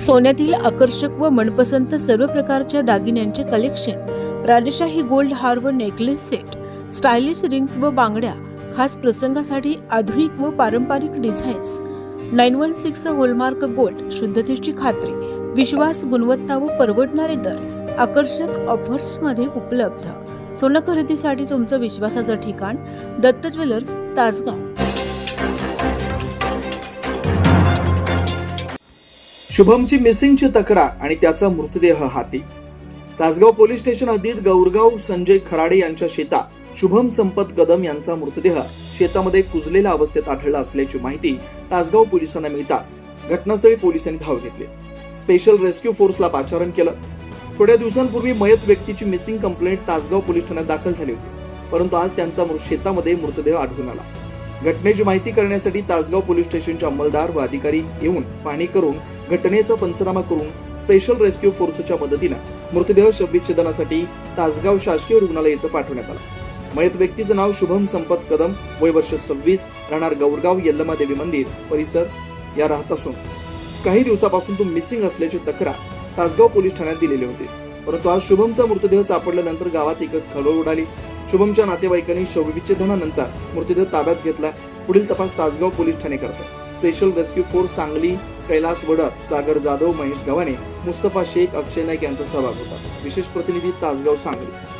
सोन्यातील आकर्षक व मनपसंत सर्व प्रकारच्या दागिन्यांचे कलेक्शन राजशाही गोल्ड हार व नेकलेस सेट स्टायलिश रिंग्स व बांगड्या खास प्रसंगासाठी आधुनिक व पारंपरिक designs nine one six hallmark gold शुद्धतेची खात्री विश्वास गुणवत्ता व परवडणारे दर आकर्षक ऑफर्समध्ये उपलब्ध. सोनं खरेदीसाठी तुमचं विश्वासाचं ठिकाण दत्त ज्वेलर्स तासगाव. शुभमची मिसिंगची तक्रार आणि त्याचा मृतदेह हाती. तासगाव पोलीस स्टेशन हद्दीत गौरगाव संजय खराडे यांच्या शेतात शुभम संपत कदम यांचा मृतदेह शेतामध्ये कुजलेल्या अवस्थेत आढळला असल्याची माहिती तासगाव पोलिसांना मिळताच घटनास्थळी पोलिसांनी धाव घेतली. स्पेशल रेस्क्यू फोर्सला पाचारण केलं. थोड्या दिवसांपूर्वी मयत व्यक्तीची मिसिंग कंप्लेंट तासगाव पोलीस ठाण्यात दाखल झाली होती. परंतु आज त्यांचा शेतामध्ये मृतदेह आढळून आला. घटनेची माहिती करण्यासाठी तासगाव पोलीस स्टेशनचे अंमलदार व अधिकारी येऊन पाहणी करून घटनेचा पंचनामा करून स्पेशल रेस्क्यू फोर्सच्या मदतीनं मृतदेह शवविच्छेदनासाठी तासगाव शासकीय रुग्णालय इथं पाठवण्यात आला. मयत व्यक्तीचं नाव शुभम संपत कदम वय वर्ष सव्वीस राहणार गौरगाव यल्लमा देवी मंदिर परिसर या राहत असून काही दिवसापासून तो मिसिंग असल्याची तक्रार तासगाव पोलीस ठाण्यात दिलेली होती. परंतु आज शुभमचा मृतदेह सापडल्यानंतर गावात एकच खळबळ उडाली. शुभमच्या नातेवाईकांनी शवविच्छेदनानंतर मृतदेह ताब्यात घेतला. पुढील तपास तासगाव पोलीस ठाणे करतात special rescue force Sangli Kailas Vadar Sagar Jadhav Mahesh Gavhane Mustafa Shaikh Akshay Naik यांचा सहभाग होता. विशेष प्रतिनिधी तासगाव सांगली.